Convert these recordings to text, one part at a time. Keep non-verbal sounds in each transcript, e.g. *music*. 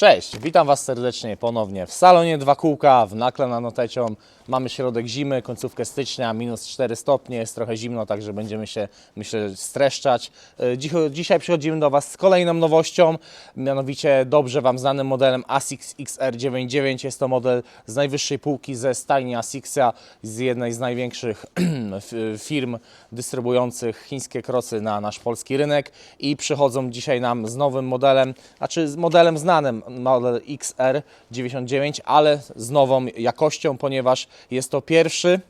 Cześć, witam Was serdecznie ponownie w salonie Dwa Kółka, w Nakle na Notecią. Mamy środek zimy, końcówkę stycznia, minus 4 stopnie, jest trochę zimno, także będziemy się, myślę, streszczać. Dzicho- Dzisiaj przychodzimy do Was z kolejną nowością, mianowicie dobrze Wam znanym modelem ASICS XR99. Jest to model z najwyższej półki ze stajni ASICSa, z jednej z największych *clears throat* firm dystrybuujących chińskie krosy na nasz polski rynek i przychodzą dzisiaj nam z nowym modelem, znaczy z modelem znanym, model XR99, ale z nową jakością, ponieważ jest to pierwszy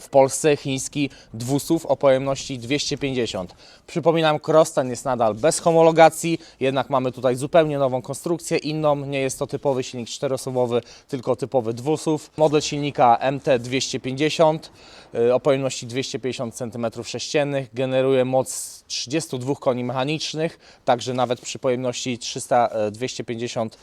w Polsce chiński dwusów o pojemności 250. Przypominam, Crostan jest nadal bez homologacji, jednak mamy tutaj zupełnie nową konstrukcję, inną. Nie jest to typowy silnik czterosuwowy, tylko typowy dwusów. Model silnika MT250 y, o pojemności 250 cm3 generuje moc 32 koni mechanicznych, także nawet przy pojemności 300, e, 250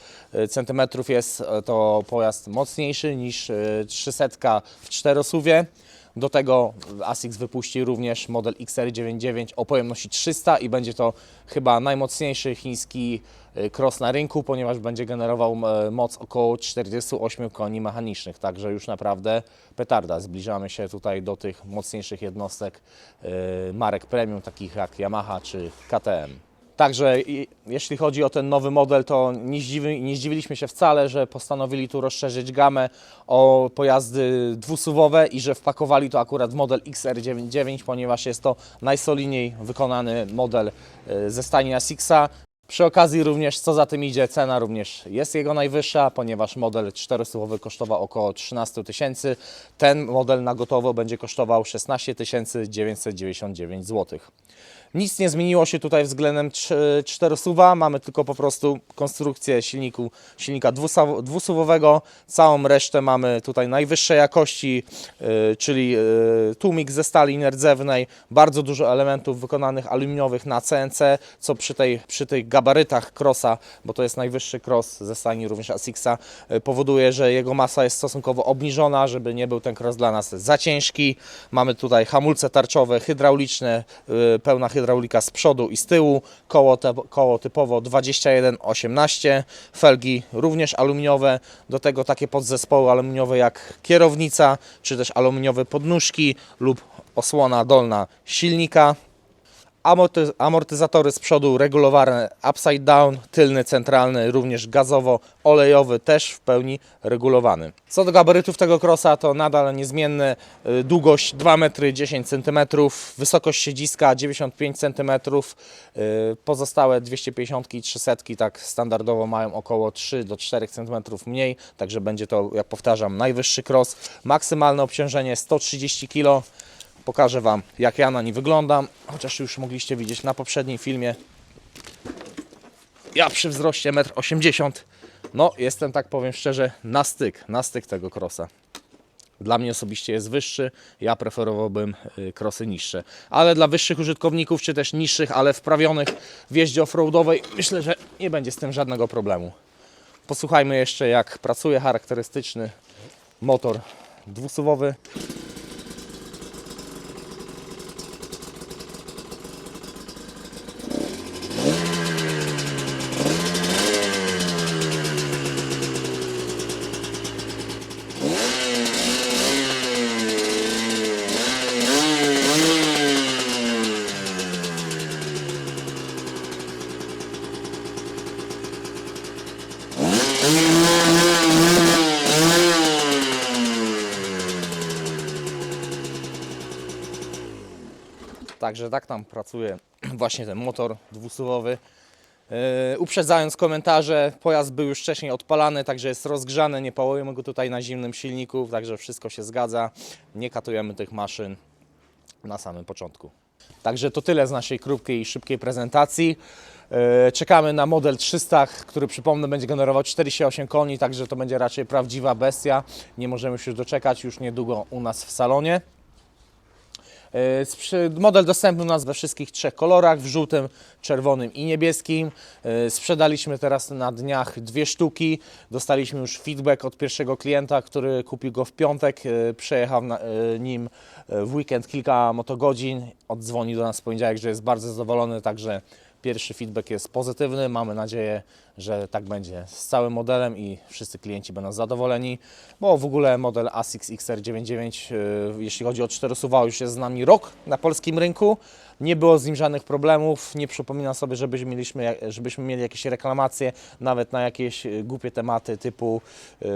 cm jest to pojazd mocniejszy niż e, 300 w czterosuwie. Do tego ASICS wypuści również model XR99 o pojemności 300 i będzie to chyba najmocniejszy chiński e, cross na rynku, ponieważ będzie generował e, moc około 48 koni mechanicznych, także już naprawdę petarda. Zbliżamy się tutaj do tych mocniejszych jednostek e, marek premium, takich jak Yamaha czy KTM. Także jeśli chodzi o ten nowy model, to nie, zdziwi, nie zdziwiliśmy się wcale, że postanowili tu rozszerzyć gamę o pojazdy dwusuwowe i że wpakowali to akurat w model XR99, ponieważ jest to najsolidniej wykonany model e, ze stajni Asixa. Przy okazji również, co za tym idzie, cena również jest jego najwyższa, ponieważ model czterosuwowy kosztował około 13 tysięcy. Ten model na gotowo będzie kosztował 16 999 zł. Nic nie zmieniło się tutaj względem cz- czterosuwa, mamy tylko po prostu konstrukcję silniku, silnika dwusuwowego. Całą resztę mamy tutaj najwyższej jakości, y, czyli y, tłumik ze stali nierdzewnej, bardzo dużo elementów wykonanych aluminiowych na CNC, co przy, tej, przy tych gabarytach crossa, bo to jest najwyższy cross ze stali również Asixa, y, powoduje, że jego masa jest stosunkowo obniżona, żeby nie był ten cross dla nas za ciężki. Mamy tutaj hamulce tarczowe, hydrauliczne, pełna hydraulika z przodu i z tyłu, koło, te, koło typowo 21-18, felgi również aluminiowe, do tego takie podzespoły aluminiowe jak kierownica, czy też aluminiowe podnóżki lub osłona dolna silnika. Amorty, amortyzatory z przodu regulowane upside down, tylny centralny również gazowo-olejowy też w pełni regulowany. Co do gabarytów tego crossa to nadal niezmienne y, długość 2 m 10 cm, wysokość siedziska 95 cm, y, pozostałe 250 i 300 tak standardowo mają około 3 do 4 cm mniej, także będzie to, jak powtarzam, najwyższy cross. Maksymalne obciążenie 130 kg. Pokażę Wam, jak ja na nim wyglądam, chociaż już mogliście widzieć na poprzednim filmie. Ja przy wzroście 1,80 m, no jestem, tak powiem szczerze, na styk, na styk tego krosa. Dla mnie osobiście jest wyższy, ja preferowałbym y, krosy niższe. Ale dla wyższych użytkowników, czy też niższych, ale wprawionych w jeździe offroadowej, myślę, że nie będzie z tym żadnego problemu. Posłuchajmy jeszcze, jak pracuje charakterystyczny motor dwusuwowy. Także tak tam pracuje właśnie ten motor dwusuwowy. Yy, uprzedzając komentarze, pojazd był już wcześniej odpalany, także jest rozgrzany, nie pałujemy go tutaj na zimnym silniku, także wszystko się zgadza. Nie katujemy tych maszyn na samym początku. Także to tyle z naszej krótkiej i szybkiej prezentacji. Yy, Czekamy na model 300, który przypomnę będzie generował 48 koni, także to będzie raczej prawdziwa bestia. Nie możemy się już doczekać, już niedługo u nas w salonie. E, Model dostępny u nas we wszystkich trzech kolorach, w żółtym, czerwonym i niebieskim. E, Sprzedaliśmy teraz na dniach dwie sztuki. Dostaliśmy już feedback od pierwszego klienta, który kupił go w piątek. e, Przejechał nim w weekend kilka motogodzin. Oddzwonił do nas w poniedziałek, że jest bardzo zadowolony, także Pierwszy feedback jest pozytywny. Mamy nadzieję, że tak będzie z całym modelem i wszyscy klienci będą zadowoleni, bo w ogóle model ASICS XR99, yy, jeśli chodzi o czterosuwa, już jest z nami rok na polskim rynku. Nie było z nim żadnych problemów. Nie przypominam sobie, żebyśmy, mieliśmy, żebyśmy mieli jakieś reklamacje, nawet na jakieś y, głupie tematy typu yy,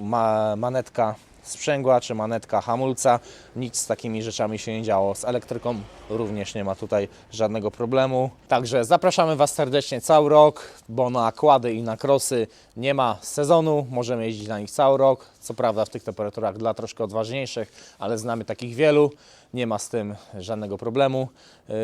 ma, manetka sprzęgła czy manetka hamulca. Nic z takimi rzeczami się nie działo. Z elektryką również nie ma tutaj żadnego problemu. Także zapraszamy Was serdecznie cały rok, bo na kłady i na krosy nie ma sezonu. Możemy jeździć na nich cały rok. Co prawda w tych temperaturach dla troszkę odważniejszych, ale znamy takich wielu. Nie ma z tym żadnego problemu. Yy,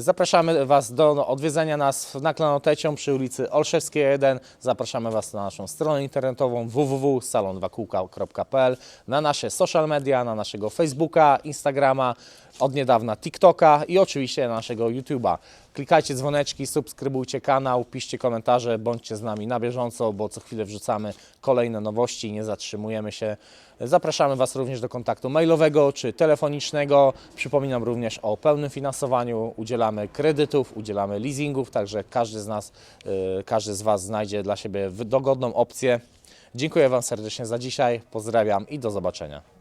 Zapraszamy Was do odwiedzenia nas w Naklanotecią przy ulicy Olszewskiej 1. Zapraszamy Was na naszą stronę internetową www.salon2kółka.pl, na nasze social media, na naszego Facebooka, Instagrama, od niedawna TikToka i oczywiście na naszego YouTube'a. Klikajcie dzwoneczki, subskrybujcie kanał, piszcie komentarze, bądźcie z nami na bieżąco, bo co chwilę wrzucamy kolejne nowości, nie zatrzymujemy się. Zapraszamy Was również do kontaktu mailowego czy telefonicznego. Przypominam również o pełnym finansowaniu. Udzielamy kredytów, udzielamy leasingów, także każdy z nas, y, każdy z Was znajdzie dla siebie dogodną opcję. Dziękuję Wam serdecznie za dzisiaj. Pozdrawiam i do zobaczenia.